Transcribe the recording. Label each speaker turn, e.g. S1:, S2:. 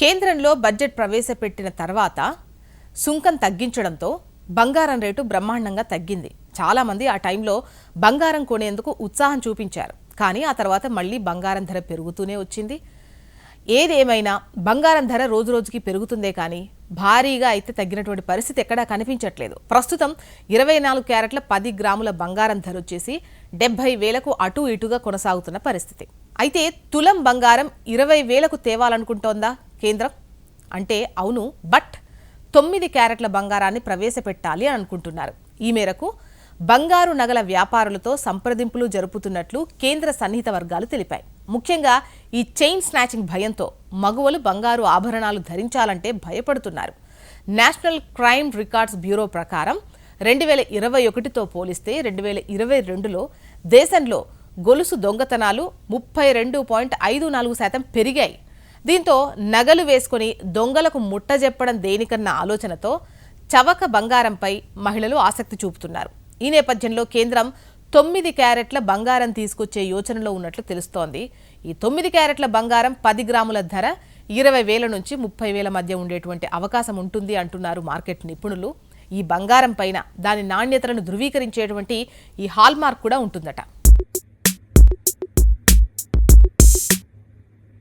S1: కేంద్రంలో బడ్జెట్ ప్రవేశపెట్టిన తర్వాత సుంకం తగ్గించడంతో బంగారం రేటు బ్రహ్మాండంగా తగ్గింది. చాలామంది ఆ టైంలో బంగారం కొనేందుకు ఉత్సాహం చూపించారు. కానీ ఆ తర్వాత మళ్ళీ బంగారం ధర పెరుగుతూనే వచ్చింది. ఏదేమైనా బంగారం ధర రోజు రోజుకి పెరుగుతుందే కానీ భారీగా అయితే తగ్గినటువంటి పరిస్థితి ఎక్కడా కనిపించట్లేదు. ప్రస్తుతం ఇరవై నాలుగు క్యారెట్ల పది గ్రాముల బంగారం ధర వచ్చేసి డెబ్బై వేలకు అటు ఇటుగా కొనసాగుతున్న పరిస్థితి. అయితే తులం బంగారం ఇరవై వేలకు తేవాలనుకుంటోందా? కేంద్రం? అంటే అవును బట్ తొమ్మిది క్యారెట్ల బంగారాన్ని ప్రవేశపెట్టాలి అని అనుకుంటున్నారు. ఈ మేరకు బంగారు నగల వ్యాపారులతో సంప్రదింపులు జరుపుతున్నట్లు కేంద్ర సన్నిహిత వర్గాలు తెలిపాయి. ముఖ్యంగా ఈ చైన్ స్నాచింగ్ భయంతో మగువలు బంగారు ఆభరణాలు ధరించాలంటే భయపడుతున్నారు. నేషనల్ క్రైమ్ రికార్డ్స్ బ్యూరో ప్రకారం రెండు వేల ఇరవై ఒకటితో పోలిస్తే రెండు వేల ఇరవై రెండులో దేశంలో గొలుసు దొంగతనాలు ముప్పై రెండు పాయింట్ ఐదు నాలుగు శాతం పెరిగాయి. దీంతో నగలు వేసుకొని దొంగలకు ముట్ట చెప్పడం దేనికన్న ఆలోచనతో చవక బంగారంపై మహిళలు ఆసక్తి చూపుతున్నారు. ఈ నేపథ్యంలో కేంద్రం తొమ్మిది క్యారెట్ల బంగారం తీసుకొచ్చే యోచనలో ఉన్నట్లు తెలుస్తోంది. ఈ తొమ్మిది క్యారెట్ల బంగారం పది గ్రాముల ధర ఇరవై వేల నుంచి ముప్పై వేల మధ్య ఉండేటువంటి అవకాశం ఉంటుంది అంటున్నారు మార్కెట్ నిపుణులు. ఈ బంగారం పైన దాని నాణ్యతలను ధృవీకరించేటువంటి ఈ హాల్మార్క్ కూడా ఉంటుందట.